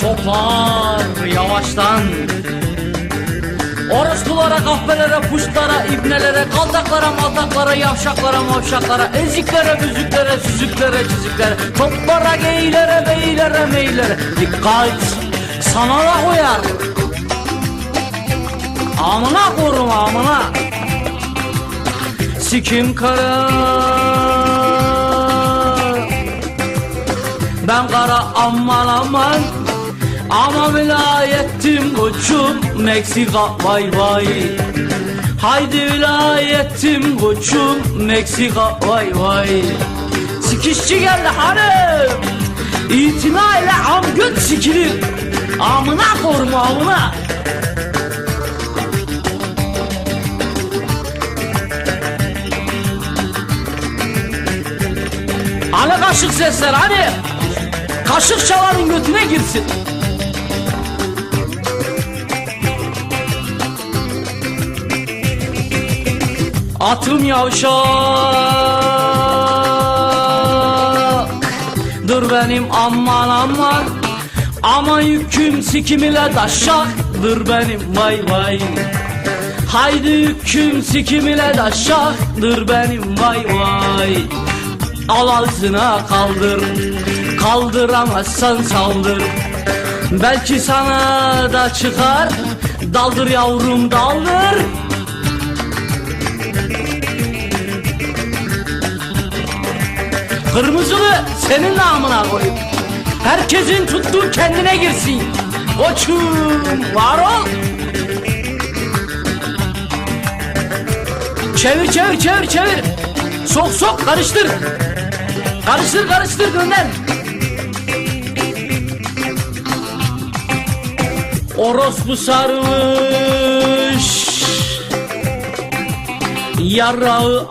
kopar yavaştan Orospulara, kahvelere, puşlara, ibnelere, kaltaklara, maltaklara, yavşaklara, mavşaklara, eziklere, büzüklere, süzüklere, çiziklere, toplara, geylere, beylere, meylere. Dikkat! Sana da koyar. Amına korum amına. Sikim kara. Ben kara aman aman ama vilayetim koçum Meksika vay vay. Haydi vilayetim koçum Meksika vay vay. Sikişçi geldi hanım. İtina ile am göt sikilir. Amına korma amına. Hani kaşık sesler hani? Kaşık çalanın götüne girsin Atım yavşak Dur benim aman aman. Ama yüküm sikim ile daşak. Dur benim vay vay. Haydi yüküm sikim ile daşak. Dur benim vay vay. Al altına kaldır. Kaldıramazsan saldır. Belki sana da çıkar. Daldır yavrum daldır Kırmızılı senin namına koyup Herkesin tuttuğu kendine girsin. Koçum var ol. Çevir çevir çevir çevir. Sok sok karıştır. Karıştır karıştır gönder. Orospu sarmış. Yarağı